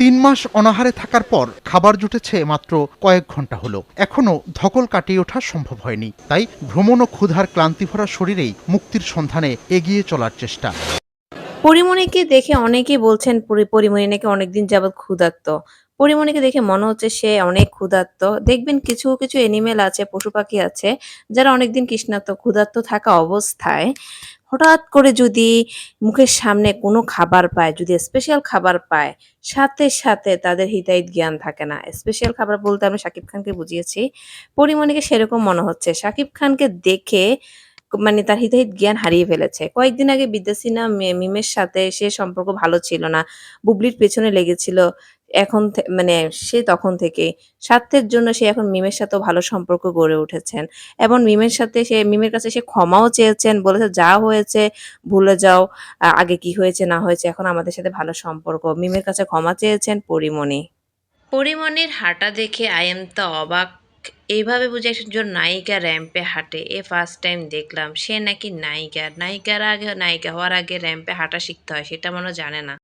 তিন মাস অনাহারে থাকার পর খাবার জুটেছে মাত্র কয়েক ঘণ্টা হলো। এখনও ধকল কাটিয়ে ওঠা সম্ভব হয়নি। তাই ভ্রমণ ও ক্ষুধার ক্লান্তি ভরা শরীরেই মুক্তির সন্ধানে এগিয়ে চলার চেষ্টা। পরিমণিকে দেখে অনেকেই বলছেন, পরি- পরিমণি নাকি অনেকদিন যাবৎ ক্ষুধার্ত। পরিমণিকে দেখে মনে হচ্ছে সে অনেক ক্ষুধার্ত। দেখবেন কিছু কিছু এনিমেল আছে, পশু পাখি আছে, যারা অনেকদিন কৃষ্ণার্ত, ক্ষুধার্ত থাকা অবস্থায়। হঠাৎ করে যদি মুখের সামনে কোনো খাবার পায়, যদি স্পেশাল খাবার পায়, সাথে সাথে তাদের হিতাহিত জ্ঞান থাকে না। স্পেশাল খাবার বলতে আমি শাকিব খানকে বুঝিয়েছি। পরিমণিকে সেরকম মনে হচ্ছে। শাকিব খানকে দেখে মানে তার হিতাহিত জ্ঞান হারিয়ে ফেলেছে। কয়েকদিন আগে বিদ্যাসিনা মিমের সাথে সে সম্পর্ক ভালো ছিল না। বুবলির পেছনে লেগেছিল। এখন মানে সে তখন থেকে স্বার্থের জন্য সে এখন মিমের সাথেও ভালো সম্পর্ক গড়ে উঠেছেন। এবং মিমের সাথে সে, মিমের কাছে সে ক্ষমাও চেয়েছেন, বলেছে, যা হয়েছে, ভুলে যাও আগে কি হয়েছে, না হয়েছে, এখন আমাদের সাথে ভালো সম্পর্ক। মিমের কাছে ক্ষমা চেয়েছেন পরিমণি। পরিমণির হাঁটা দেখে আই এম তো অবাক। এইভাবে বুঝে একজন নায়িকা র্যাম্পে হাঁটে। এ ফার্স্ট টাইম দেখলাম। সে নাকি নায়িকা। নায়িকার আগে, নায়িকা হওয়ার আগে র্যাম্পে হাঁটা শিখতে হয়, সেটা মনে জানে না।